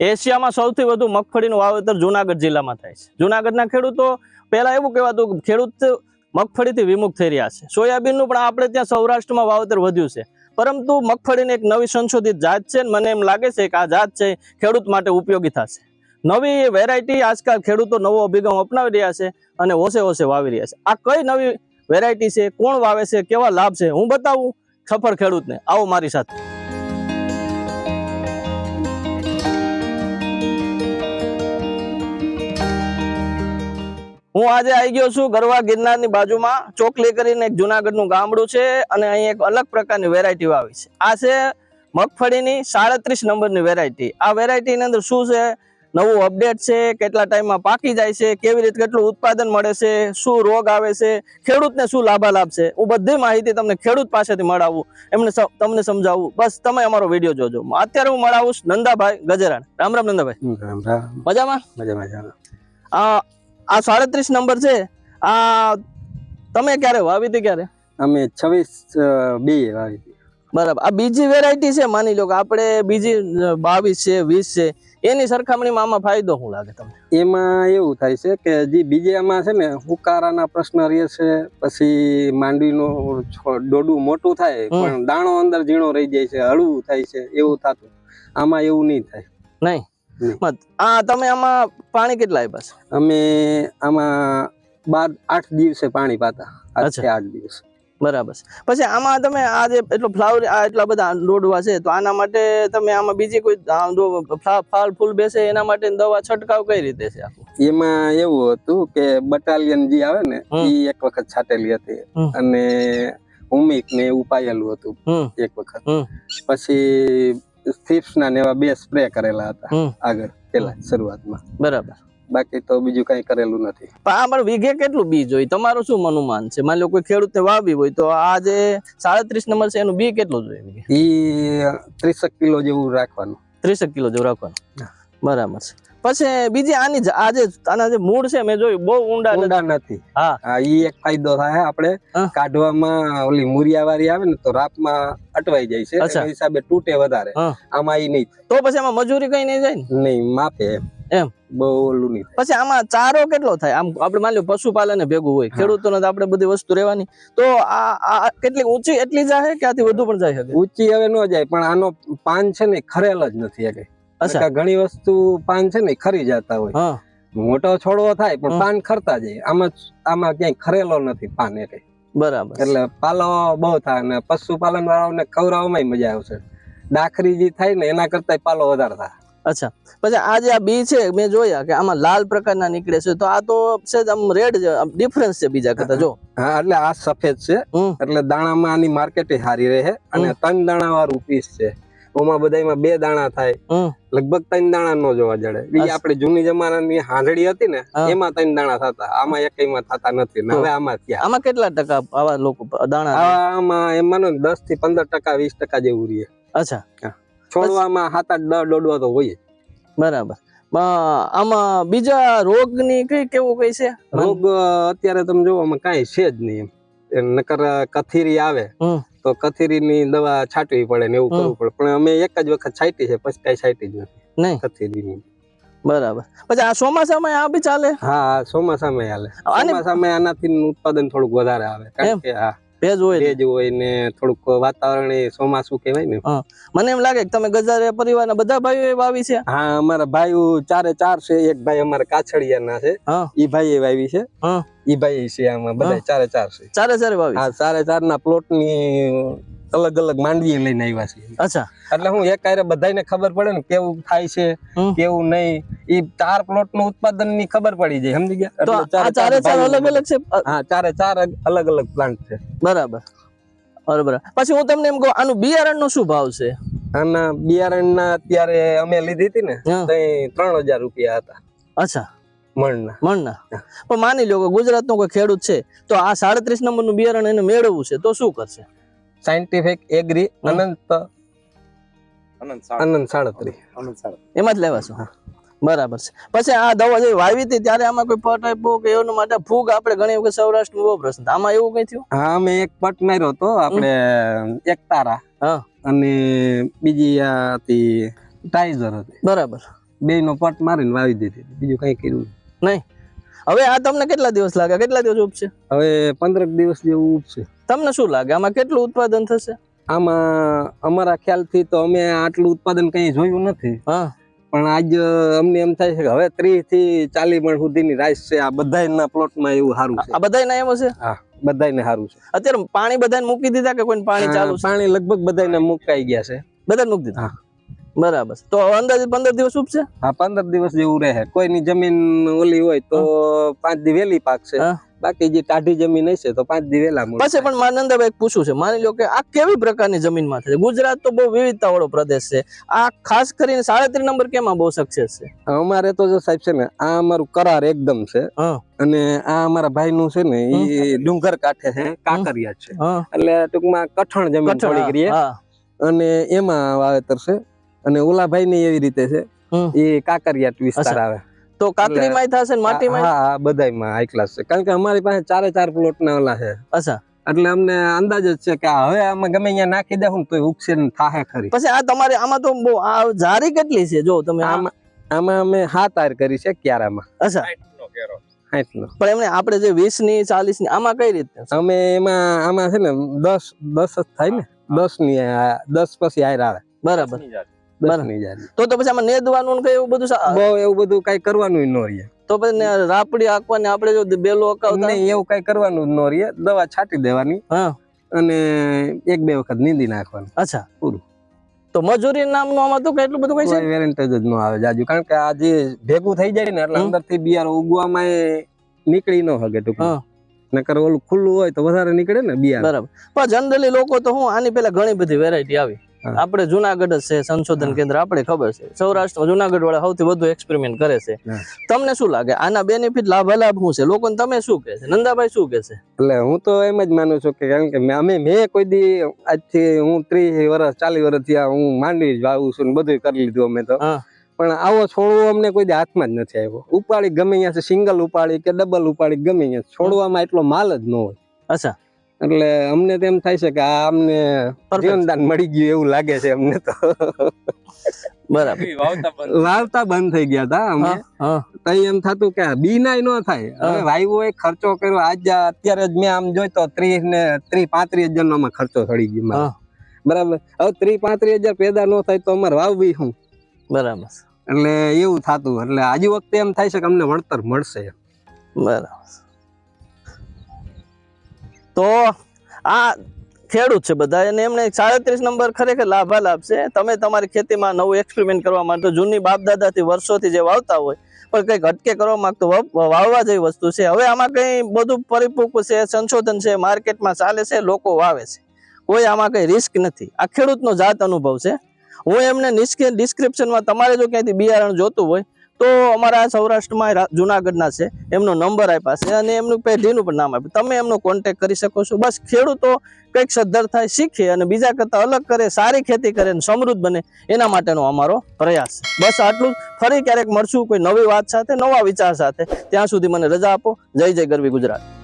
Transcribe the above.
એશિયામાં સૌથી વધુ મગફળીનું વાવેતર જુનાગઢ જિલ્લામાં થાય છે. જુનાગઢના ખેડૂતો પહેલા એવું કહેવાતું ખેડૂત મગફળીથી વિમુખ થઈ રહ્યા છે. સોયાબીનનું પણ આપણે ત્યાં સૌરાષ્ટ્રમાં વાવેતર વધ્યું છે. પરંતુ મગફળીની એક નવી સંશોધિત જાત છે મને એમ લાગે છે કે આ જાત છે ખેડૂત માટે ઉપયોગી થશે. નવી વેરાયટી આજકાલ ખેડૂતો નવો અભિગમ અપનાવી રહ્યા છે અને ઓછે ઓછે વાવી રહ્યા છે. આ કઈ નવી વેરાયટી છે, કોણ વાવે છે, કેવા લાભ છે, હું બતાવું સફળ ખેડૂતને. આવો મારી સાથે. હું આજે આવી ગયો છું ગરવા ગિરનારની બાજુમાં. ચોકલી કરીને એક જુનાગઢનું ગામડું છે અને અહીં એક અલગ પ્રકારની વેરાયટી વાવી છે. આ છે મગફળીની સાડત્રીસ નંબરની વેરાયટી આ વેરાયટીની અંદર શું છે? નવું અપડેટ છે? કેટલા ટાઈમમાં પાકી જાય છે? કેવી રીતે કેટલું ઉત્પાદન મળે છે? શું રોગ આવે છે? ખેડૂતને શું લાભાલાભ છે? હું બધી માહિતી તમને ખેડૂત પાસેથી મળાવું. એમને તમને સમજાવું. બસ તમે અમારો વીડિયો જોજો. અત્યારે હું મળાવું નંદાભાઈ ગજરાણ રામ રામ નંદાભાઈ. મજામાં? મજા મજા આ સાડત્રીસ નંબર છે. આ તમે ક્યારે વાવી હતી ક્યારે? અમે છવ્વીસ બે વાવી હતી. બરાબર. આ બીજી વેરાયટી છે માની લો કે આપણે બીજી બાવીસ છે વીસ છે એની સરખામણીમાં આમાં ફાયદો શું લાગે તમને? એમાં એવું થાય છે કે જે બીજામાં છે ને હુકારાના પ્રશ્ન રહે છે પછી માંડવીનો ડોડું મોટું થાય પણ દાણો અંદર ઝીણો રહી જાય છે હળવું થાય છે એવું થતું. આમાં એવું નહીં થાય. નહીં? આ તમે આમાં પાણી કેટલા આપ્યા છે? અમે આમાં બાર આઠ દિવસે પાણી પાતા. આજથી આઠ દિવસ. બરાબર છે. પછી આમાં તમે આ જે એટલો ફ્લાવર આ એટલા બધા દોડવા છે તો આના માટે તમે આમાં બીજી કોઈ ફાલ ફૂલ બેસે એના માટે દવા છંટકાવ કઈ રીતે છે એમાં એવું હતું કે બટાલિયન જે આવે ને એ એક વખત છાટેલી હતી. અને ઉમિક ને એવું પાયેલું હતું એક વખત. પછી થીપ્સ ના એવા બે સ્પ્રે કરેલા હતા આગળ પેલા શરૂઆતમાં. બરાબર. બાકી તો બીજું કઈ કરેલું નથી. પણ આ વીઘે કેટલું બીજ હોય? તમારું શું અનુમાન છે? માની લો કોઈ ખેડૂતને વાવી હોય તો આ જે સાડત્રીસ નંબર છે એનું બી કેટલું જોઈએ ઈ ત્રીસેક કિલો જેવું રાખવાનું. ત્રીસક કિલો જેવું રાખવાનું? બરાબર છે. પછી બીજી આની આજે આના જે મૂળ છે મેં જોયું બહુ ઊંડા ઊંડા નથી. હા. ઈ એક ફાયદો થાય આપણે કાઢવામાં ઓલી મુરિયાવારી આવે ને તો રાપમાં અટવાઈ જાય છે એના હિસાબે તૂટે વધારે. આમાં ઈ નહીં તો પછી આમાં મજૂરી કઈ નહીં જાય ને? નહીં માપે એમ. એમ. બહુ ઓલું નહીં પછી આમાં ચારો કેટલો થાય? આમ આપણે માની લો પશુપાલન ભેગું હોય. ખેડૂતોને તો આપણે બધી વસ્તુ રહેવાની. તો આ આ કેટલી ઊંચી એટલી જાય કે આથી વધુ પણ જાય શકે? ઊંચી હવે ન જાય પણ આનો પાન છે ને ખરેલ જ નથી એ અચ્છા. ઘણી વસ્તુ પાન છે ને ખરી જતા હોય. મોટો છોડવો થાય પણ પાન ખરતા જાય. આમાં આમાં ક્યાંય ખરેલો નથી પાન એટલે બરાબર. એટલે પાલો બહુ થાય અને પશુપાલન વાળાઓને ખવડાવવામાં મજા આવશે. ડાખરી જે થાય ને એના કરતા પાલો વધારે થાય. અચ્છા. પછી આ જે આ બી છે મેં જોયા કે આમાં લાલ પ્રકારના નીકળે છે તો આ તો છે જ આમ રેડ ડિફરન્સ છે બીજા કરતા જો. હા એટલે આ સફેદ છે. એટલે દાણામાં આની માર્કેટ સારી રહે અને ત્રણ દાણા વાળું પીસ છે. ઓમાં બધામાં બે દાણા થાય. લગભગ ત્રણ દાણા નો જોવા જડે. અચ્છા. આપણે જૂની જમાનાની હાંડળી હતી ને એમાં ત્રણ દાણા થતા. આમાં એકમાં થતા નથી હવે આમાં થયા. આમાં કેટલા ટકા આવા લોકો દાણા આમાં એમ માનો દસથી પંદર ટકા વીસ ટકા જેવું રહે. અચ્છા. છોડવામાં સાત આઠ દર દોડવા તો હોય બરાબર. આમાં બીજા રોગની કઈ કેવું કઈ છે? રોગ અત્યારે તમે જોવો આમાં કઈ છે જ નહીં એમ. નકર કથીરી આવે. તો કથીરીની દવા છાંટવી પડે ને એવું કરવું પડે. પણ અમે એક જ વખત છાંટી છે પછી કઈ છાંટી જ નથી. નહીં? કથીરીની. બરાબર. પછી આ ચોમાસામાં આ બી ચાલે? હા ચોમાસામાં આને ચોમાસામાં આનાથી ઉત્પાદન થોડુંક વધારે આવે. કારણ કે હા ભેજ હોય ને. ભેજ હોય ને થોડુંક વાતાવરણ એ ચોમાસું કહેવાય ને. મને એમ લાગે કે તમે ગજારે પરિવારના બધા ભાઈઓ વાવી છે? હા અમારા ભાઈઓ ચારે ચાર છે. એક ભાઈ અમારા કાછડિયાના છે. ઈ ભાઈ એ વાવી છે. ઈ ભાઈ છે આમાં બધા ચારે ચાર છે. ચારે ચારે વાવી હા ચારે ચાર ના પ્લોટની અલગ અલગ માંડવી લઈને આવ્યા છે અચ્છા. એટલે હું એક હારે બધાને ખબર પડે ને કેવું થાય છે કેવું નહીં. એ ચાર પ્લોટનું ઉત્પાદનની ખબર પડી જાય સમજી ગયા? ચારે ચાર અલગ અલગ છે? હા ચારે ચાર અલગ અલગ પ્લાન્ટ છે. બરાબર. બરાબર. પછી હું તમને એમ કહું આનું બિયારણ નો શું ભાવ છે? આના બિયારણ ના અત્યારે અમે લીધી હતી ને ત્રણ હજાર રૂપિયા હતા. અચ્છા. મણના. મણના. પણ માની લો કે ગુજરાતનો કોઈ ખેડૂત છે તો આ સાડત્રીસ નંબરનું બિયારણ એને મેળવવું છે તો શું કરશે? સાયન્ટિફિક એગ્રી અનંત. અનંત સાડત્રીસ. એમાં જ લેવા છો બરાબર છે. પછી આ દવા જે વાવી હતી ત્યારે આમાં કોઈ પટ આપ્યો કે એનું માટે ફૂગ આપણે ઘણી વખત સૌરાષ્ટ્ર બહુ પ્રશ્ન આમાં એવું કઈ થયું? હા એક પટ માર્યો તો આપણે એક તારા હા. અને બીજી આ હતી ટાઈઝર હતી. બરાબર. બે નો પટ મારીને વાવી દીધી બીજું કઈ કર્યું નહીં. હવે આ તમને કેટલા દિવસ લાગે? કેટલા દિવસ ઉપશે હવે પંદરક દિવસ જેવું ઉપશે તમને શું લાગે? આમાં કેટલું ઉત્પાદન થશે? આમાં અમારા ખ્યાલથી તો અમે આટલું ઉત્પાદન કઈ જોયું નથી. હા. પણ આજ અમને એમ થાય છે કે હવે ત્રીસથી ચાલીસ મણ સુધીની રાઈસ છે. આ બધાયના પ્લોટમાં એવું સારું છે. આ બધાય ના એમ હશે બધાને સારું છે. અત્યારે પાણી બધાને મૂકી દીધા કે કોઈ પાણી ચાલુ પાણી લગભગ બધાયને મુકાઈ ગયા છે. બધાને મૂકી દીધા? બરાબર. તો અંદાજે પંદર દિવસ ઉપશે હા પંદર દિવસ જેવું રહે. કોઈની જમીન ઓલી હોય તો પાંચ દી વેલી પાકશે હા. બાકી જે ટાઢી જમીન હશે તો પાંચ દી વેલા પણ મારે નંદાભાઈ પૂછવું છે માની લો કે આ કેવી પ્રકારની જમીનમાં થાય ગુજરાત તો બહુ વિવિધતા વાળો પ્રદેશ છે. આ ખાસ કરીને સાડત્રીસ નંબર કેમાં બહુ સક્સેસ છે? અમારે તો જો સાહેબ છે ને આ અમારું કરાર એકદમ છે. અને આ અમારા ભાઈ નું છે ને એ ડુંગર કાંઠે છે કાંકરિયા છે. એટલે ટૂંકમાં કઠણ જમીન થોડી કરીએ અને એમાં વાવેતર છે. અને ઓલા ભાઈ ની એવી રીતે છે એ કાંકરિયાટ વિસ્તાર આવે. તો કાકરીમાંય થશે ને માટીમાં હા બધાય બધાયમાં હાઈ ક્લાસ છે. કારણ કે અમારી પાસે ચારે ચાર પ્લોટ ના ઓલા છે. અચ્છા. એટલે અમને અંદાજ જ છે કે હવે આમાં ગમે અહીંયા નાખી દેવું ને તો ઉગશે ને થાહે ખરી. પછી આ તમારે આમાં તો બહુ આ જારી કેટલી છે? જો તમે આમાં આમાં અમે હાથ આર કરી છે ક્યારામાં. અચ્છા. પણ એમને આપણે જે વીસની ચાલીસની આમાં કઈ રીતે? અમે એમાં આમાં છે ને દસ દસ જ થાય ને. દસની દસ પછી આયર આવે. બરાબર. દસ બરાબર. તો તો પછી આમાં નેદવાનું ને કઈ એવું બધું બહુ એવું બધું કઈ કરવાનું ન રે તો પછી રાપડી આંકવાની આપણે જો બેલો અકાવતા નહીં એવું કઈ કરવાનું ન રહીએ દવા છાંટી દેવાની હા. અને એક બે વખત નીંદી નાખવાની. અચ્છા. પૂરું. તો મજૂરી નામનું આમાં તો કેટલું બધું કઈ છે? કોઈ વેરેન્ટેજ જ ન આવે જાજુ. કારણ કે આ જે ભેગું થઈ જાય ને એટલે હમ. અંદરથી બિયારો ઉગવામાં નીકળી ન હગે ટૂંકમાં. નકર ઓલું ખુલ્લું હોય તો વધારે નીકળે ને બિયાર. બરાબર. પણ જનરલી લોકો તો હું આની પેલા ઘણી બધી વેરાયટી આવી. આપણે જુનાગઢ જ છે સંશોધન કેન્દ્ર આપણે ખબર છે. સૌરાષ્ટ્ર જુનાગઢ વાળા સૌથી વધુ એક્સપેરિમેન્ટ કરે છે. તમને શું લાગે? આના બેનિફિટ લાભ લાભ શું છે? લોકોને તમે શું કહે છે? નંદાભાઈ શું કહે છે? એટલે હું તો એમ જ માનું છું કે કારણ કે અમે મેં કોઈ દી આજથી હું ત્રીસ વર્ષ ચાલીસ વર્ષ થયા હું માંડવી જ વાવું છું ને બધું કરી લીધું અમે તો. પણ આવો છોડવો અમને કોઈ હાથમાં જ નથી આવ્યો. ઉપાડી ગમે અહીંયા સિંગલ ઉપાડી કે ડબલ ઉપાડી ગમે અહીંયા છોડવામાં એટલો માલ જ ન હોય. અચ્છા. એટલે અમને તેમ થાય છે કે આ અમને. જીવનદાન મળી ગયું એવું લાગે છે અમને તો. બરાબર. વાવતા બંધ. થઈ ગયા હતા અમે. હા હા. તઈ એમ થતું કે બીનાય ન થાય. હવે હા. વાયવો એ ખર્ચો કર્યો. આજ અત્યારે જ મેં આમ જોઈતો ત્રીસ ને ત્રીસ પાંત્રીસ હજાર નો ખર્ચો થડી ગયો બરાબર. હવે ત્રીસ પાંત્રીસ હજાર પેદા ન થાય તો અમારે વાવવી શું? બરાબર. એટલે એવું થતું. એટલે આજે વખતે એમ થાય છે કે અમને વળતર મળશે. બરાબર. તો આ ખેડૂત છે બધા. અને એમને સાડત્રીસ નંબર ખરેખર લાભા લાભ છે. તમે તમારી ખેતીમાં નવું એક્સપેરિમેન્ટ કરવા માટે જૂની બાપ દાદાથી વર્ષોથી જે વાવતા હોય, પણ કંઈક અટકે કરવા માંગતો વાવ- વાવવા જેવી વસ્તુ છે. હવે આમાં કંઈ બધું પરિપક્વ છે, સંશોધન છે, માર્કેટમાં ચાલે છે, લોકો વાવે છે. કોઈ આમાં કંઈ રિસ્ક નથી. આ ખેડૂતનો જાત અનુભવ છે. હું એમને ડિસ્ક્રિપ્શનમાં તમારે જો ક્યાંયથી બિયારણ જોતું હોય તો અમારા સૌરાષ્ટ્રમાં જુનાગઢના છે. એમનો નંબર આપ્યા છે અને એમનું પેઢીનું પણ નામ આપ્યું. તમે એમનો કોન્ટેક કરી શકો છો. બસ ખેડૂતો કંઈક સદ્ધર થાય, શીખે અને બીજા કરતાં અલગ કરે, સારી ખેતી કરે અને સમૃદ્ધ બને એના માટેનો અમારો પ્રયાસ બસ આટલું. ફરી ક્યારેક મળશું કોઈ નવી વાત સાથે, નવા વિચાર સાથે. ત્યાં સુધી મને રજા આપો. જય જય ગરવી ગુજરાત.